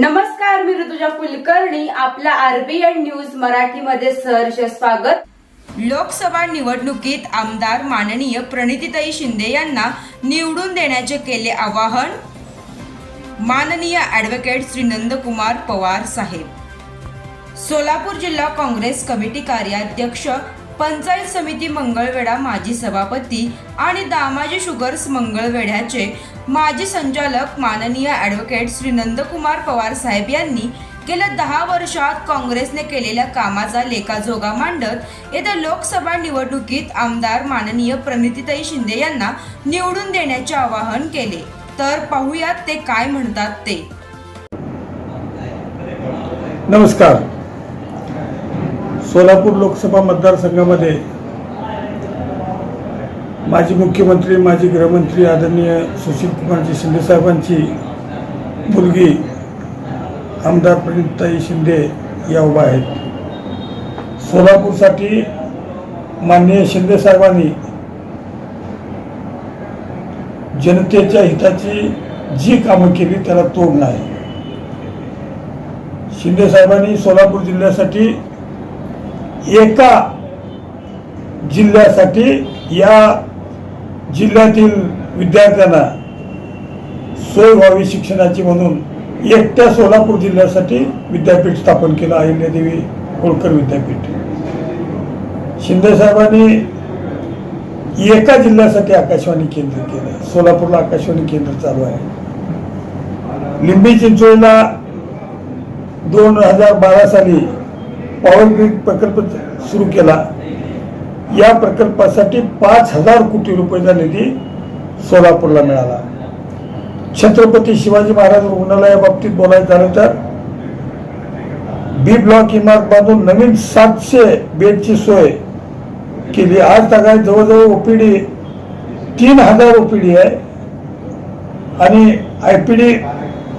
नमस्कार मी ऋतुजा कुलकर्णी. आपला RBN news मराठीमध्ये सहर्ष स्वागत. लोकसभा निवडणुकीत आमदार माननीय प्रणितीताई शिंदे यांना निवडून देण्याचे केले आवाहन माननीय ॲडव्होकेट श्री नंदकुमार पवार साहेब. सोलापूर जिल्हा काँग्रेस कमिटी कार्याध्यक्ष पंचायत समिती मंगळवेढा माजी सभापती आणि दामाजी शुगर्स मंगळवेढ्याचे माजी संचालक माननीय ॲडव्होकेट श्री नंदकुमार पवार साहेब यांनी गेल्या दहा वर्षात काँग्रेसने केलेल्या कामाचा लेखाजोगा मांडत येत्या लोकसभा निवडणुकीत आमदार माननीय प्रणितीताई शिंदे यांना निवडून देण्याचे आवाहन केले. तर पाहुयात ते काय म्हणतात ते. नमस्कार. सोलापूर लोकसभा मतदारसंघामध्ये माजी मुख्यमंत्री माजी गृहमंत्री आदरणीय सुशील कुमारजी शिंदे शिंदेसाहेबांची मुलगी आमदार प्रणिताई शिंदे या उभा आहेत. सोलापूरसाठी माननीय शिंदेसाहेबांनी जनतेच्या हिताची जी कामं केली त्याला तोड नाही. शिंदे साहेबांनी सोलापूर जिल्ह्यासाठी एका जिल्ह्यासाठी या जिल्ह्यातील विद्यार्थ्यांना सोय व्हावी शिक्षणाची म्हणून एकट्या सोलापूर जिल्ह्यासाठी विद्यापीठ स्थापन केलं अहिल्यादेवी होळकर विद्यापीठ. शिंदे साहेबांनी एका जिल्ह्यासाठी आकाशवाणी केंद्र केलं सोलापूरला आकाशवाणी केंद्र चालू आहे. लिंबी चिंचोळीला दोन हजार बारा साली पॉवर ग्रीड प्रकल्प सुरू केला. या प्रकल्पासाठी पाच हजार कोटी रुपयाचा निधी सोलापूरला मिळाला. छत्रपती शिवाजी महाराज रुग्णालयाबाबतीत बोलायचं झालं तर बी ब्लॉक इमारत बांधून नवीन सातशे बेडची सोय केली. आज तागायत जवळजवळ ओपीडी तीन हजार ओपीडी आहे. आणि आय पी डी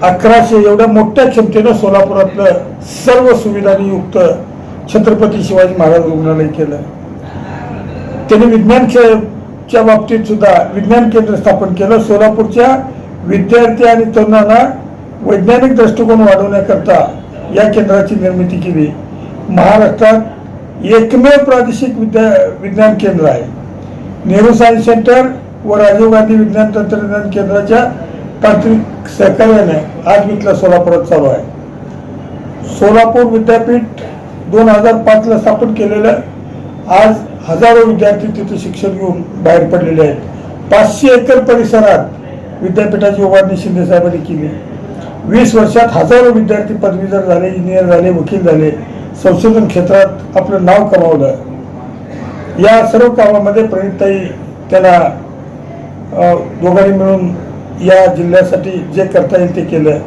अकराशे एवढ्या मोठ्या क्षमतेनं सोलापुरातलं सर्व सुविधांनी युक्त छत्रपती शिवाजी महाराज रुग्णालय केलं. त्यांनी विज्ञान च्या बाबतीत सुद्धा विज्ञान केंद्र स्थापन केलं. सोलापूरच्या विद्यार्थी आणि तरुणांना वैज्ञानिक दृष्टिकोन वाढवण्याकरता या केंद्राची निर्मिती केली. महाराष्ट्रात एकमेव प्रादेशिक विद्या विज्ञान केंद्र आहे. नेहरू सायन्स सेंटर व राजीव गांधी विज्ञान तंत्रज्ञान केंद्राच्या तांत्रिक सहकार्याने आज इथल्या सोलापुरात चालू आहे. सोलापूर विद्यापीठ दोन हजार पाचला स्थापन केलेलं आज हजारो विद्यार्थी तिथे शिक्षण घेऊन बाहेर पडलेले आहेत. पाचशे एकर परिसरात विद्यापीठाची उभारणी शिंदेसाहेबांनी केली. वीस वर्षात हजारो विद्यार्थी पदवीधर झाले इंजिनियर झाले वकील झाले संशोधन क्षेत्रात आपलं नाव कमावलं. या सर्व कामामध्ये प्रणिताई त्याला दोघांनी मिळून या जिल्ह्यासाठी जे करता येईल ते केलं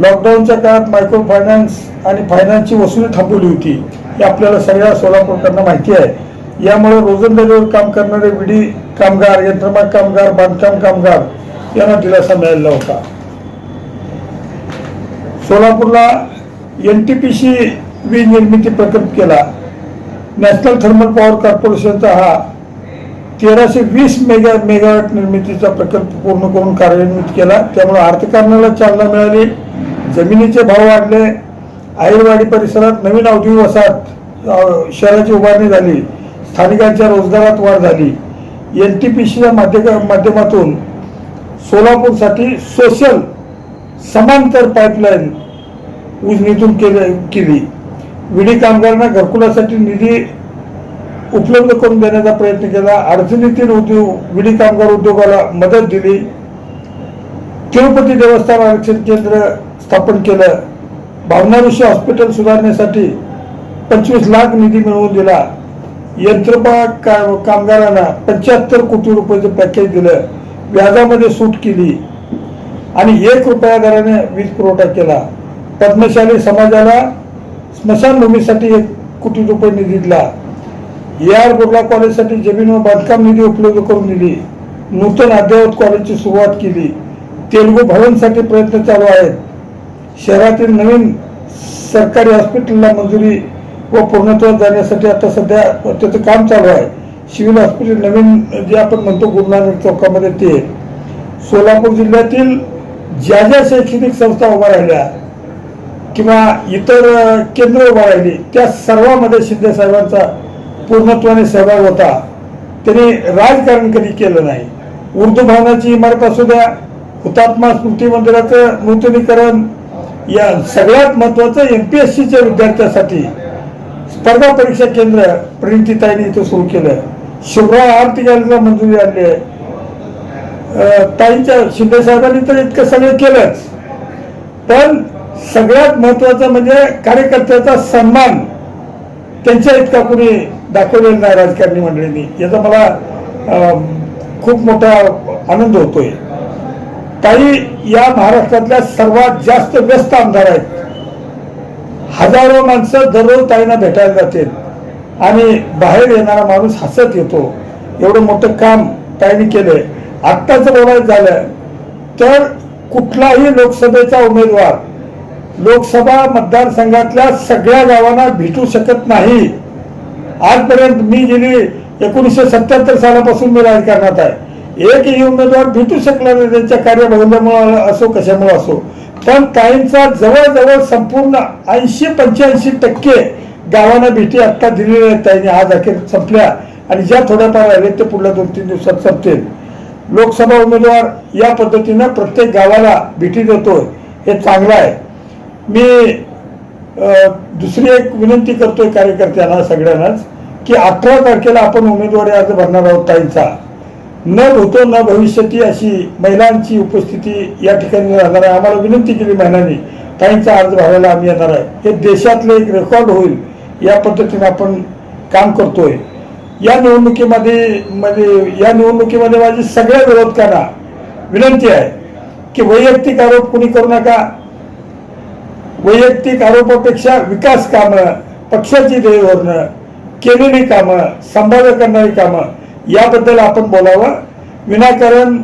लॉकडाऊनच्या काळात मायक्रो फायनान्स आणि फायनान्सची वसुली थांबवली होती. हे आपल्याला सगळ्या सोलापूरकरांना माहिती आहे. यामुळे रोजंदारीवर काम करणारे विडी कामगार यंत्रमाग कामगार बांधकाम कामगार यांना दिलासा मिळालेला होता. सोलापूरला एन टी पी सी वीज निर्मिती प्रकल्प केला. नॅशनल थर्मल पॉवर कॉर्पोरेशनचा हा तेराशे वीस मेगा मेगावॅट निर्मितीचा प्रकल्प पूर्ण करून कार्यान्वित केला. त्यामुळे अर्थकारणाला चालना मिळाली. जमिनीचे भाव वाढले. आईरवाडी परिसरात नवीन औद्योगिक वसाहत शहराची उभारणी झाली. स्थानिकांच्या रोजगारात वाढ झाली. एन टी पी सीच्या माध्यमातून सोलापूरसाठी सोशल समांतर पाईपलाईन उजनीतून केली केली. विडी कामगारांना घरकुलासाठी निधी उपलब्ध करून देण्याचा प्रयत्न केला. अडचणीतील उद्योग विडी कामगार उद्योगाला मदत दिली. तिरुपती देवस्थान आरक्षण केंद्र स्थापन केलं. भावना ऋषी हॉस्पिटल सुधारण्यासाठी पंचवीस लाख निधी मिळवून दिला. यंत्रमाग का कामगारांना पंच्याहत्तर कोटी रुपयाचं पॅकेज दिलं. व्याजामध्ये सूट केली. आणि एक रुपया दराने वीज पुरवठा केला. पद्मशाली समाजाला स्मशानभूमीसाठी एक कोटी रुपये निधी दिला. ए आर बुर्ला कॉलेजसाठी जमीन व बांधकाम निधी उपलब्ध करून दिली. नूतन अद्ययावत कॉलेजची सुरुवात केली. तेलुगू भवनसाठी प्रयत्न चालू आहेत. शहरातील नवीन सरकारी हॉस्पिटलला मंजुरी व पूर्णत्वात जाण्यासाठी आता सध्या त्याचं काम चालू आहे. सिव्हिल हॉस्पिटल नवीन जे आपण म्हणतो गुरु नानक चौकामध्ये ते. सोलापूर जिल्ह्यातील ज्या ज्या शैक्षणिक संस्था उभ्या राहिल्या किंवा इतर केंद्र उभा राहिली त्या सर्वांमध्ये शिंदे साहेबांचा पूर्णत्वाने सहभाग होता. त्यांनी राजकारण कधी केलं नाही. उर्दू भवनाची इमारत असू द्या हुतात्मा स्मृती मंदिराचं नूतनीकरण या सगळ्यात महत्वाचं एम पी एस सीच्या विद्यार्थ्यांसाठी स्पर्धा परीक्षा केंद्र प्रणितीताईने इथं सुरू केलं. शिवराय आरती गॅलरीला मंजुरी आणली आहे. ताईंच्या शिंदे साहेबांनी तर इतकं सगळं केलंच. पण सगळ्यात महत्वाचं म्हणजे कार्यकर्त्याचा सन्मान त्यांच्या इतका कुणी दाखवलेलं नाही राजकारणी मंडळींनी. याचा मला खूप मोठा आनंद होतोय. ताई या महाराष्ट्रातल्या सर्वात जास्त व्यस्त आमदार आहेत. हजारो माणसं दररोज ताईंना भेटायला जातील. आणि बाहेर येणारा माणूस हसत येतो. एवढं मोठं काम ताईंनी केलंय. आत्ताच बोलायचं झालं तर कुठलाही लोकसभेचा उमेदवार लोकसभा मतदारसंघातल्या सगळ्या गावांना भेटू शकत नाही. आजपर्यंत मी गेली एकोणीसशे सत्याहत्तर सालापासून मी राजकारणात आहे. एकही उमेदवार भेटू शकला नाही त्यांच्या कार्यबहुल्यामुळं असो कशामुळे असो. पण काहींचा जवळजवळ संपूर्ण ऐंशी पंच्याऐंशी टक्के गावांना भेटी आत्ता दिलेल्या आहेत त्यांनी आज अखेर संपल्या आणि ज्या थोड्याफार राहिले ते पुढल्या दोन तीन दिवसात संपतील. लोकसभा उमेदवार या पद्धतीनं प्रत्येक गावाला भेटी देतोय. हे चांगलं आहे. मी दुसरी एक विनंती करतोय कार्यकर्त्यांना सगळ्यांनाच. की अठरा तारखेला आपण उमेदवारी अर्ज भरणार आहोत ताईंचा. न होतो न भविष्यती अशी महिलांची उपस्थिती या ठिकाणी राहणार आहे. आम्हाला विनंती केली महिलांनी ताईंचा अर्ज भरायला आम्ही येणार आहे. हे देशातलं एक रेकॉर्ड होईल या पद्धतीने आपण काम करतोय. या निवडणुकीमध्ये मध्ये या निवडणुकीमध्ये माझी सगळ्या विरोधकांना विनंती आहे की वैयक्तिक आरोप कुणी करू नका. वैयक्तिक आरोपापेक्षा विकास कामं पक्षाची ध्येयधोरणं केलेली कामं संभाव्य करणारी कामं याबद्दल आपण बोलावं. विनाकारण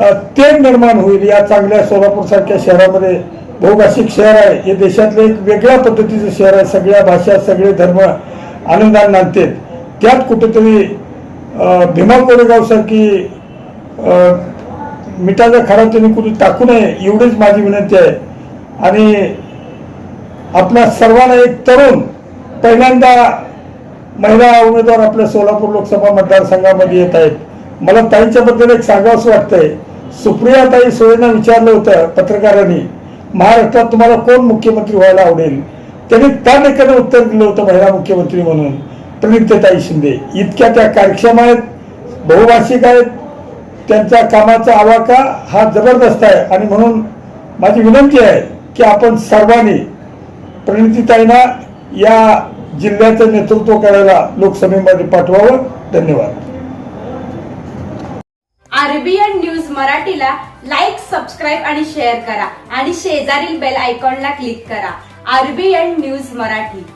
अ, तेढ निर्माण होईल या चांगल्या सोलापूरसारख्या शहरामध्ये. बहुभाषिक शहर आहे. हे देशातलं एक वेगळ्या पद्धतीचं शहर आहे. सगळ्या भाषा सगळे धर्म आनंदाने नांदतात. त्यात कुठेतरी भीमा कोरेगावसारखी मिठाचा खरा त्यांनी कुठे टाकू नये एवढीच माझी विनंती आहे. आणि आपल्या सर्वांना एक तरुण पहिल्यांदा महिला उमेदवार आपल्या सोलापूर लोकसभा मतदारसंघामध्ये येत आहेत. मला ताईंच्याबद्दल एक सांगावंसं वाटतंय. सुप्रिया ताई सोयेनं विचारलं होतं पत्रकारांनी महाराष्ट्रात तुम्हाला कोण मुख्यमंत्री व्हायला आवडेल? त्यांनी त्या ठिकाणी उत्तर दिलं होतं महिला मुख्यमंत्री म्हणून. प्रणितताई शिंदे इतक्या त्या कार्यक्षम आहेत? बहुभाषिक आहेत? त्यांचा कामाचा आवाका हा जबरदस्त आहे आणि म्हणून माझी विनंती आहे की आपण सर्वांनी प्रणितीताईंना या जिल्ह्याचं नेतृत्व करायला लोकसभेमध्ये पाठवावं. धन्यवाद. आरबीएन न्यूज मराठीला लाईक सबस्क्राईब आणि शेअर करा. आणि शेजारील बेल आयकॉनला क्लिक करा. RBN news Marathi.